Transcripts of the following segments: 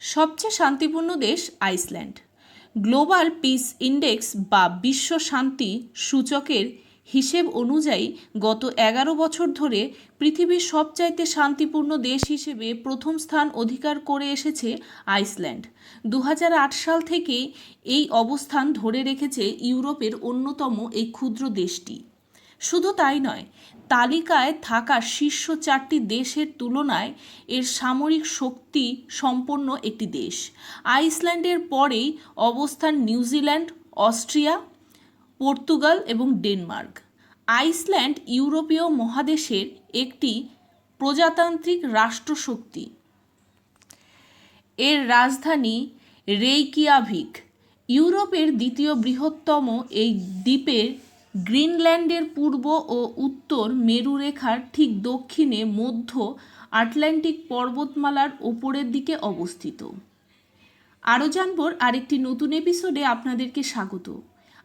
সবচেয়ে শান্তিপূর্ণ দেশ আইসল্যান্ড। গ্লোবাল পিস ইন্ডেক্স বা বিশ্ব শান্তি সূচকের হিসেব অনুযায়ী গত এগারো বছর ধরে পৃথিবীর সবচাইতে শান্তিপূর্ণ দেশ হিসেবে প্রথম স্থান অধিকার করে এসেছে আইসল্যান্ড। দু হাজার আট সাল থেকে এই অবস্থান ধরে রেখেছে ইউরোপের অন্যতম এই ক্ষুদ্র দেশটি। শুধু তাই নয়, তালিকায় থাকা শীর্ষ চারটি দেশের তুলনায় এর সামরিক শক্তি সম্পন্ন একটি দেশ। আইসল্যান্ডের পরেই অবস্থান নিউজিল্যান্ড, অস্ট্রিয়া, পর্তুগাল এবং ডেনমার্ক। আইসল্যান্ড ইউরোপীয় মহাদেশের একটি প্রজাতান্ত্রিক রাষ্ট্রশক্তি। এর রাজধানী রেইকিয়াভিক, ইউরোপের দ্বিতীয় বৃহত্তম এই দ্বীপের গ্রিনল্যান্ডের পূর্ব ও উত্তর মেরুরেখার ঠিক দক্ষিণে মধ্য আটলান্টিক পর্বতমালার ওপরের দিকে অবস্থিত। আরও জানবর আরেকটি নতুন এপিসোডে আপনাদেরকে স্বাগত।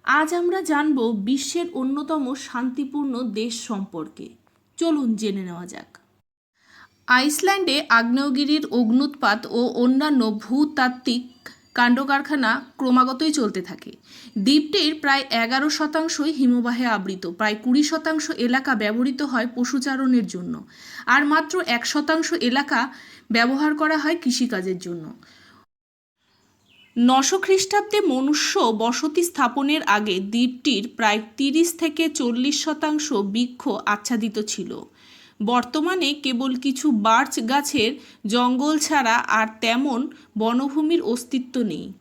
আজ আমরা জানব বিশ্বের অন্যতম শান্তিপূর্ণ দেশ সম্পর্কে। চলুন জেনে নেওয়া যাক। আইসল্যান্ডে আগ্নেয়গিরির অগ্নুৎপাত ও অন্যান্য ভূতাত্ত্বিক কাণ্ডকারখানা ক্রমাগতই চলতে থাকে। দ্বীপটির প্রায় এগারো শতাংশই হিমবাহে আবৃত, প্রায় কুড়ি শতাংশ এলাকা ব্যবহৃত হয় পশুচারণের জন্য। আর মাত্র এক শতাংশ এলাকা ব্যবহার করা হয় কৃষিকাজের জন্য। নশো খ্রিস্টাব্দে মনুষ্য বসতি স্থাপনের আগে দ্বীপটির প্রায় তিরিশ থেকে চল্লিশ শতাংশ বৃক্ষ আচ্ছাদিত ছিল। বর্তমানে কেবল কিছু বার্চ গাছের জঙ্গল ছাড়া আর তেমন বনভূমির অস্তিত্ব নেই।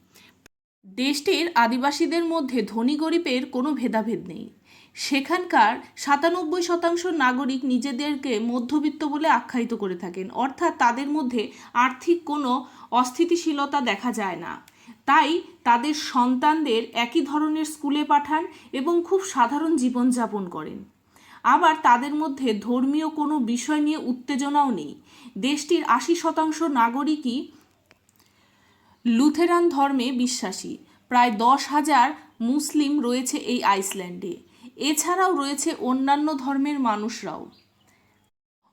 দেশটির আদিবাসীদের মধ্যে ধনী গরিবের কোনো ভেদাভেদ নেই। সেখানকার সাতানব্বই শতাংশ নাগরিক নিজেদেরকে মধ্যবিত্ত বলে আখ্যায়িত করে থাকেন। অর্থাৎ তাদের মধ্যে আর্থিক কোনো অস্থিতিশীলতা দেখা যায় না। তাই তাদের সন্তানদের একই ধরনের স্কুলে পাঠান এবং খুব সাধারণ জীবনযাপন করেন। আবার তাদের মধ্যে ধর্মীয় কোনো বিষয় নিয়ে উত্তেজনাও নেই। দেশটির আশি শতাংশ নাগরিকই লুথেরান ধর্মে বিশ্বাসী। প্রায় দশ হাজার মুসলিম রয়েছে এই আইসল্যান্ডে। এছাড়াও রয়েছে অন্যান্য ধর্মের মানুষরাও।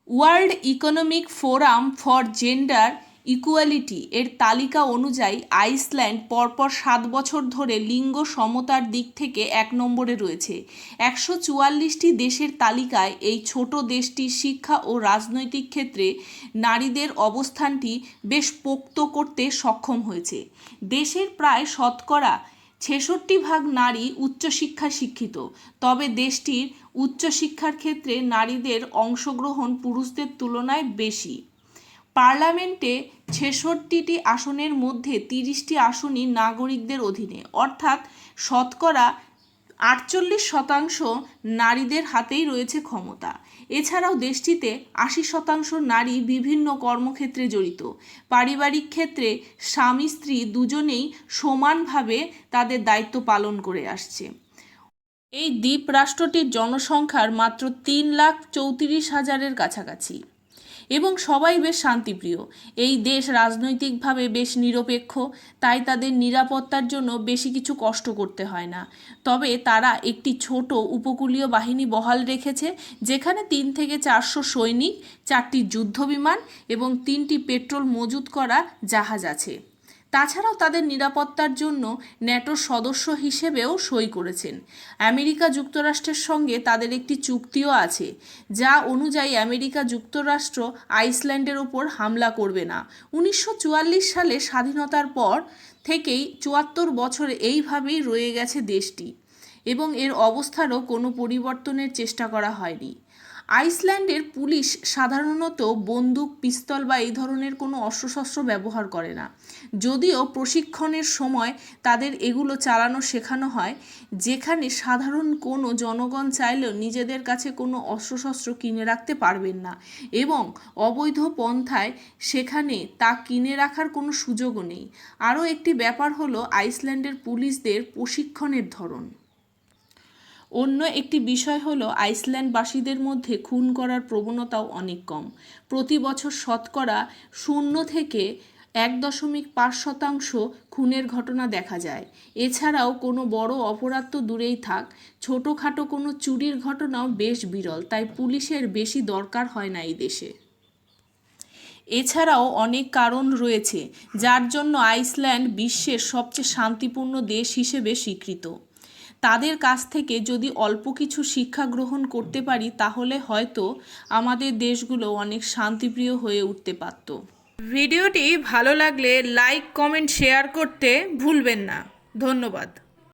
World Economic Forum for gender equality এর তালিকা অনুযায়ী আইসল্যান্ড পরপর সাত বছর ধরে লিঙ্গ সমতার দিক থেকে এক নম্বরে রয়েছে। একশো চুয়াল্লিশটি দেশের তালিকায় এই ছোট দেশটি শিক্ষা ও রাজনৈতিক ক্ষেত্রে নারীদের অবস্থানটি বেশ পোক্ত করতে সক্ষম হয়েছে। দেশের প্রায় শতকরা ছেষট্টি ভাগ নারী উচ্চশিক্ষায় শিক্ষিত। তবে দেশটির উচ্চশিক্ষার ক্ষেত্রে নারীদের অংশগ্রহণ পুরুষদের তুলনায় বেশি। পার্লামেন্টে ছেষট্টিটি আসনের মধ্যে তিরিশটি আসনই নাগরিকদের অধীনে। অর্থাৎ শতকরা আটচল্লিশ শতাংশ নারীদের হাতেই রয়েছে ক্ষমতা। এছাড়াও দেশটিতে আশি শতাংশ নারী বিভিন্ন কর্মক্ষেত্রে জড়িত। পারিবারিক ক্ষেত্রে স্বামী, স্ত্রী দুজনেই সমানভাবে তাদের দায়িত্ব পালন করে আসছে। এই দ্বীপ রাষ্ট্রটির জনসংখ্যার মাত্র তিন লাখ চৌত্রিশ হাজারের কাছাকাছি। এবং সবাই বেশ শান্তিপ্রিয়। এই দেশ রাজনৈতিকভাবে বেশ নিরপেক্ষ, তাই তাদের নিরাপত্তার জন্য বেশি কিছু কষ্ট করতে হয় না। তবে তারা একটি ছোট উপকূলীয় বাহিনী বহাল রেখেছে, যেখানে তিন থেকে চারশো সৈনিক, চারটি যুদ্ধ বিমান এবং তিনটি পেট্রোল মজুত করা জাহাজ আছে। তাছাড়াও তাদের নিরাপত্তার জন্য ন্যাটোর সদস্য হিসেবেও সই করেছেন। আমেরিকা যুক্তরাষ্ট্রের সঙ্গে তাদের একটি চুক্তিও আছে, যা অনুযায়ী আমেরিকা যুক্তরাষ্ট্র আইসল্যান্ডের ওপর হামলা করবে না। উনিশশো চুয়াল্লিশ সালে স্বাধীনতার পর থেকেই চুয়াত্তর বছর এইভাবেই রয়ে গেছে দেশটি এবং এর অবস্থারও কোনো পরিবর্তনের চেষ্টা করা হয়নি। আইসল্যান্ডের পুলিশ সাধারণত বন্দুক, পিস্তল বা এই ধরনের কোনো অস্ত্রশস্ত্র ব্যবহার করে না। যদিও প্রশিক্ষণের সময় তাদের এগুলো চালানো শেখানো হয়, যেখানে সাধারণ কোনো জনগণ চাইলেও নিজেদের কাছে কোনো অস্ত্রশস্ত্র কিনে রাখতে পারবেন না এবং অবৈধ পন্থায় সেখানে তা কিনে রাখার কোনো সুযোগও নেই। আরও একটি ব্যাপার হলো আইসল্যান্ডের পুলিশদের প্রশিক্ষণের ধরন। অন্য একটি বিষয় হলো, আইসল্যান্ডবাসীদের মধ্যে খুন করার প্রবণতাও অনেক কম। প্রতি বছর শতকরা শূন্য থেকে এক দশমিক পাঁচ শতাংশ খুনের ঘটনা দেখা যায়। এছাড়াও কোনো বড় অপরাধ তো দূরেই থাক, ছোটোখাটো কোনো চুরির ঘটনাও বেশ বিরল, তাই পুলিশের বেশি দরকার হয় না এই দেশে। এছাড়াও অনেক কারণ রয়েছে, যার জন্য আইসল্যান্ড বিশ্বের সবচেয়ে শান্তিপূর্ণ দেশ হিসেবে স্বীকৃত। তাদের কাছ থেকে যদি অল্প কিছু শিক্ষা গ্রহণ করতে পারি, তাহলে হয়তো আমাদের দেশগুলো অনেক শান্তিপ্রিয় হয়ে উঠতে পারত। ভিডিওটি ভালো লাগলে লাইক, কমেন্ট, শেয়ার করতে ভুলবেন না। ধন্যবাদ।